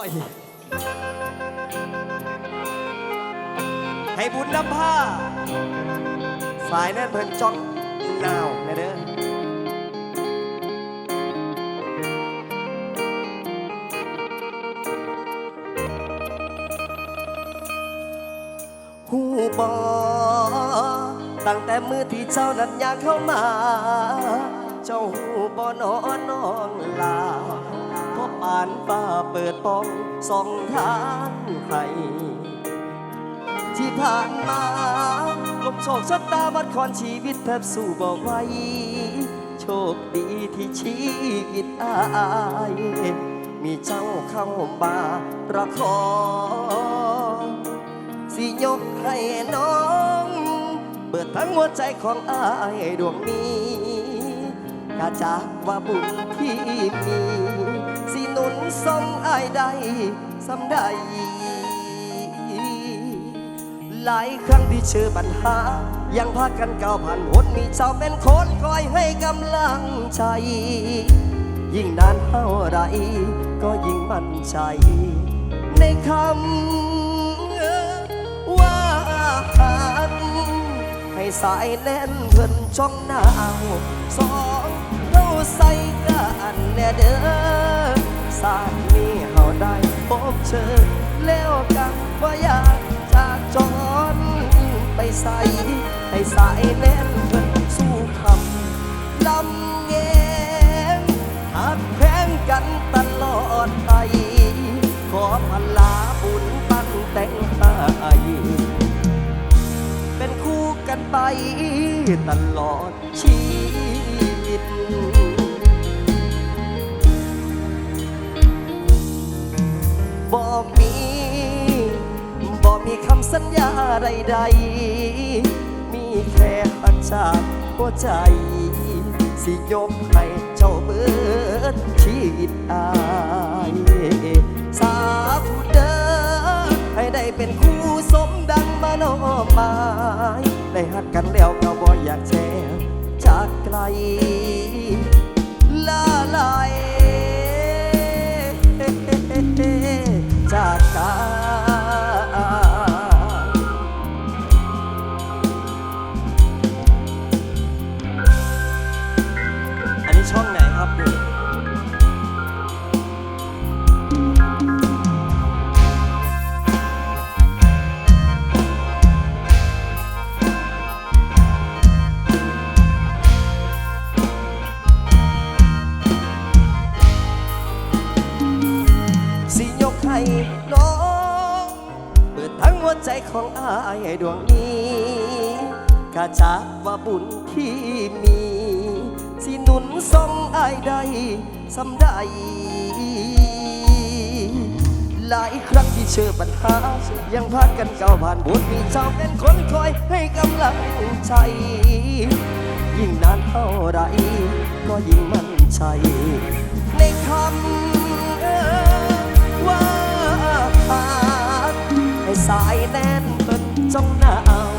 อยให้บุญนำผ้า สายแน่นเพิ่นจ้องนาวแน่เด้อหูบอตั้งแต่มือที่เจ้านั้นอยากเข้ามา เจ้าหูบอนอนน้อาะปานฟ้าเปิดป้องสองทางให้ที่ผ่านมาลมโชคชะตาบัดคอนชีวิตแทบสู้บ่ไหวโชคดีที่ชีวิตอายมีเจ้าเข้ามาประคองสิยกให้น้อง เปิดทั้งหัวใจของอายดวงนี้กาจากว่าบุญที่มี สิหนุนส่งอายได้สำได้หลายครั้งที่เจอปัญหา ยังพากันก้าวผ่านหนมีเจ้าเป็นคนคอยให้กำลังใจ ยิ่งนานเท่าไร ก็ยิ่งมั่นใจ ในคำว่าหักให้สายแน่นเพิ่นจ้องหนาวสองเราใส่กันแน่เด้อ สาดนี้เฮาได้พบเจอแล้วกันว่าอยากจากจรไปใส่ให้สายแน่นเพิ่นสู้คำลำแงงหักแพงกันตลอดไป ขอพลาบุญปั้นแต่งให้เป็นคู่กันไปตลอดชีวิต มีคำสัญญาใดๆ มีแค่หักจากหัวใจ สิยกให้เจ้าเบิดชีวิตอายสาธุเด้อให้ได้เป็นคู่สมดังมโนหมาย ได้หักกันแล้วก็บ่อยากแชร์จากไกล ลาลาย ดวงนี้กาจากว่าบุญที่มี สิหนุนส่งอายได้สำได้หลายครั้งที่เจอปัญหา ยังพากันก้าวผ่านบทมีเจ้าเป็นคนคอยให้กำลังใจ ยิ่งนานเท่าไร ก็ยิ่งมั่นใจ ในคำว่าหักให้สายแน่นเป็น จ้องหน้าว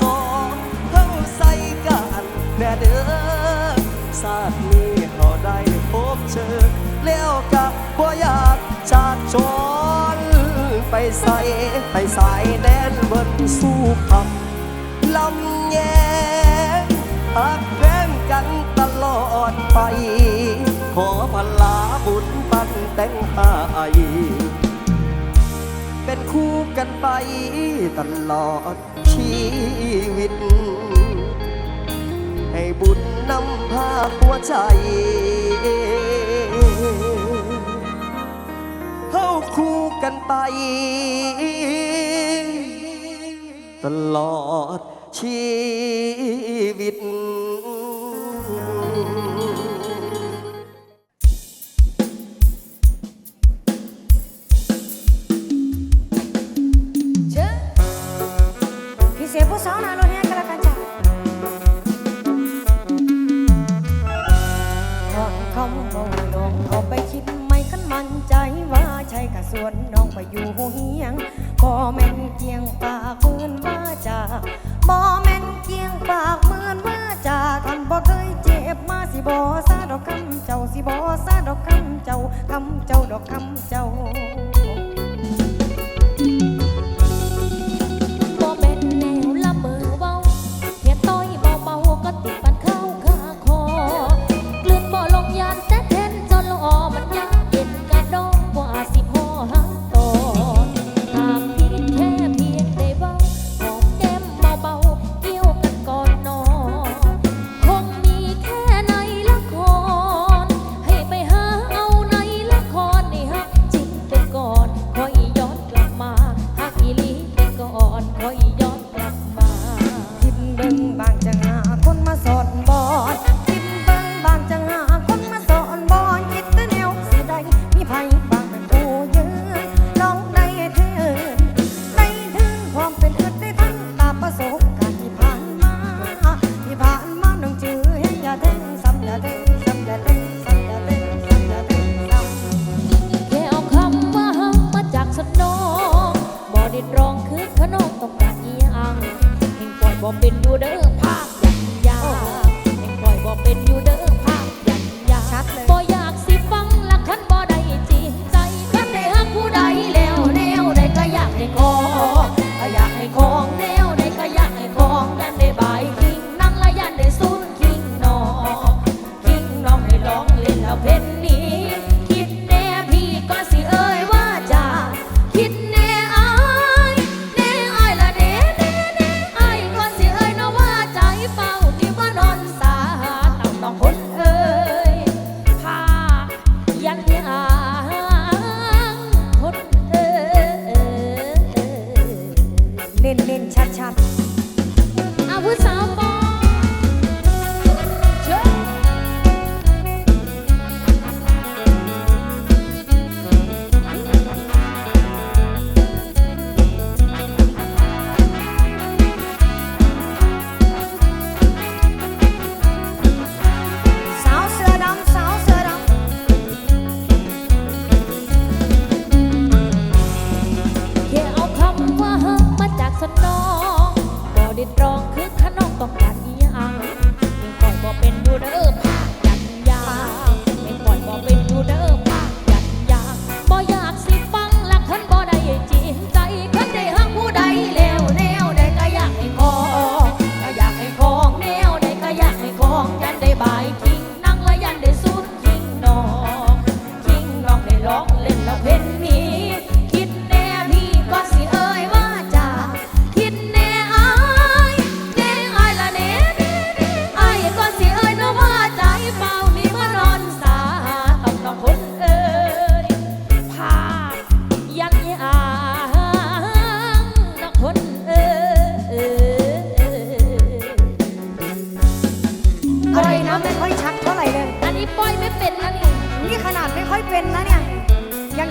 สองเข้าใส่กันแน่เด้อสาดนี้เขาได้พบเจอแล้วกับบ่อยากจากจรไปใส่ให้สายแน่นบนสู้คำลำแยงหักแพงกันตลอดไป ขอพลาบุญปันแต่งหาย เป็นคู่กันไปตลอดชีวิต ให้บุญนำพาหัวใจเข้าคู่กันไป ตลอดชีวิต พี่เสี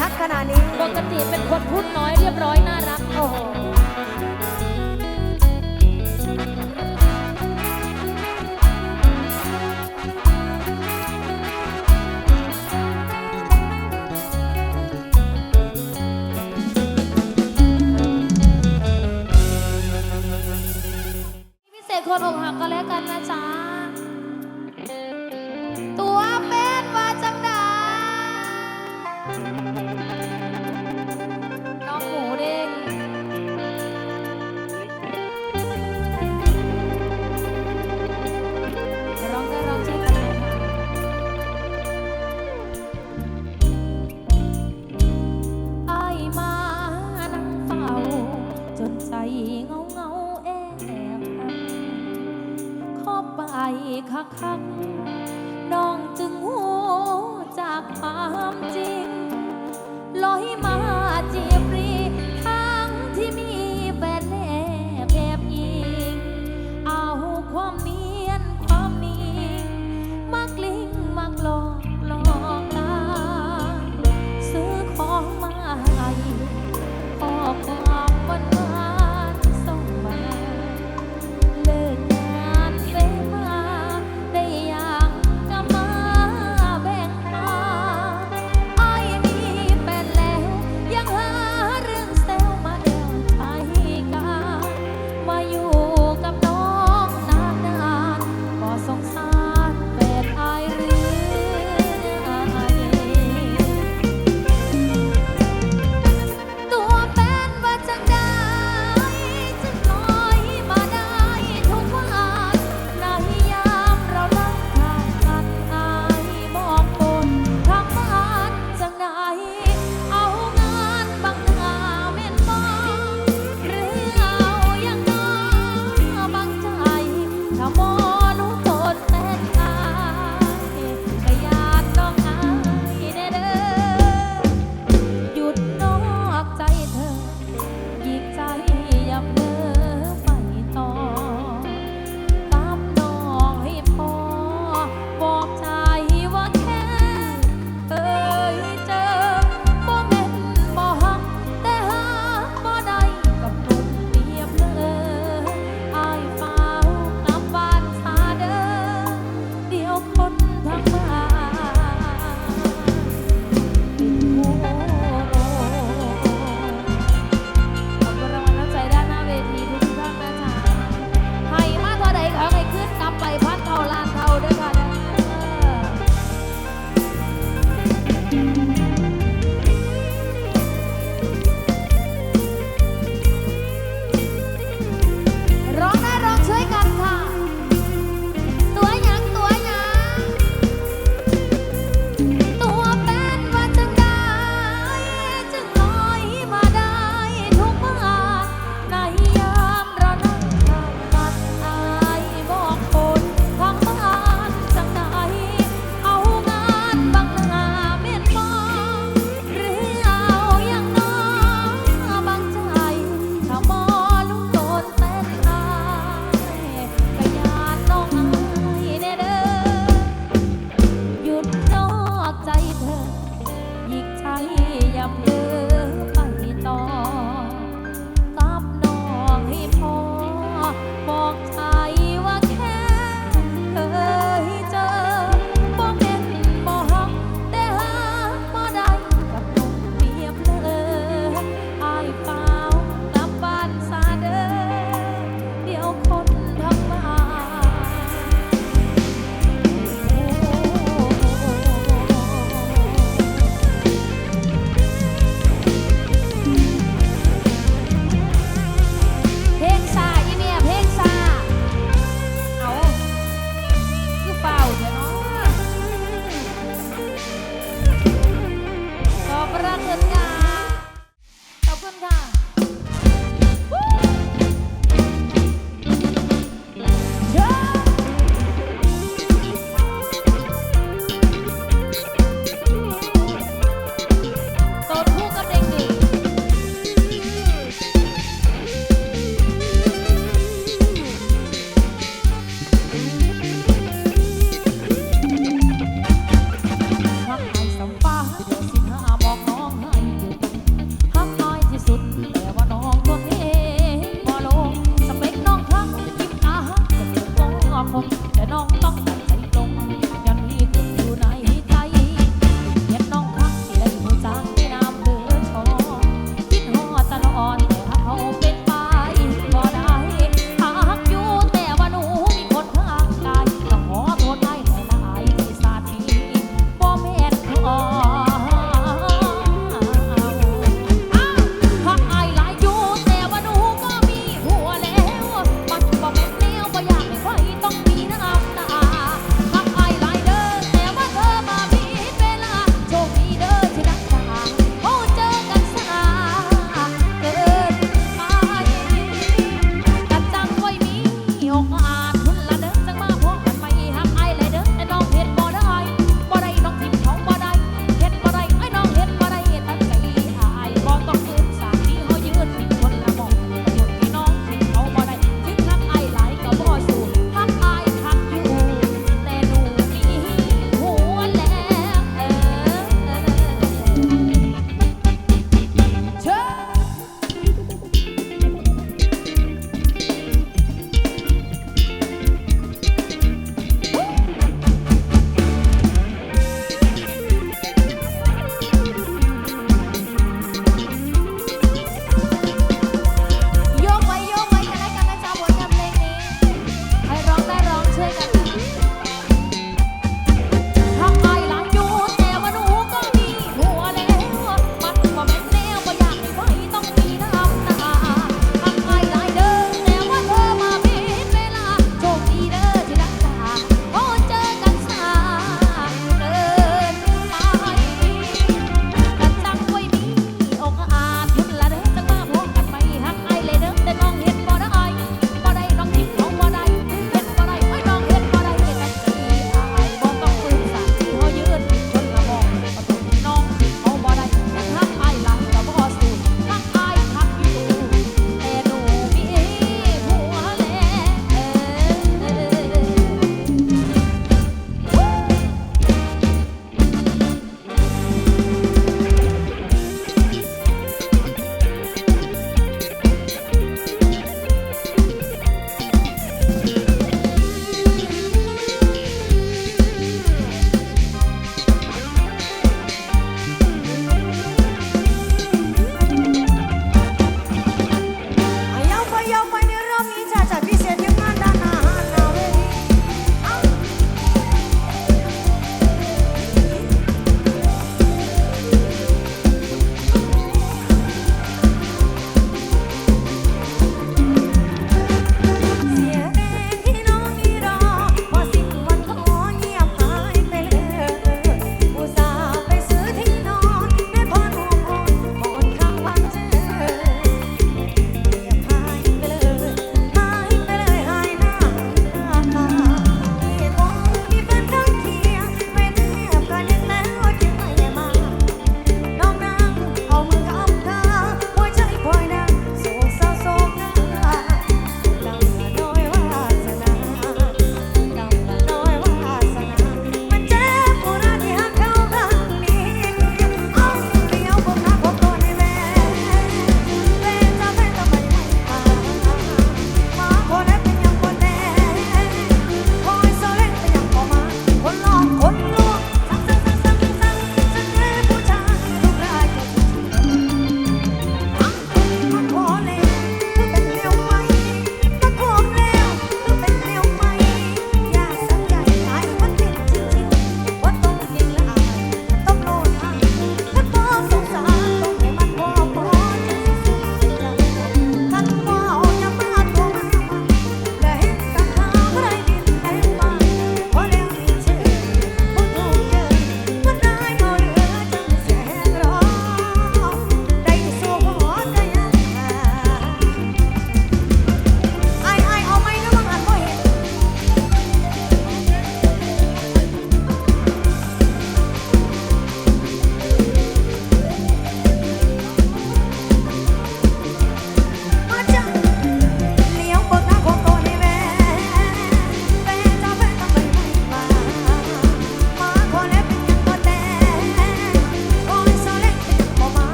ชัดขนาดนี้ ปกติเป็นคนพูดน้อยเรียบร้อยน่ารัก โอ้โห กครั้ง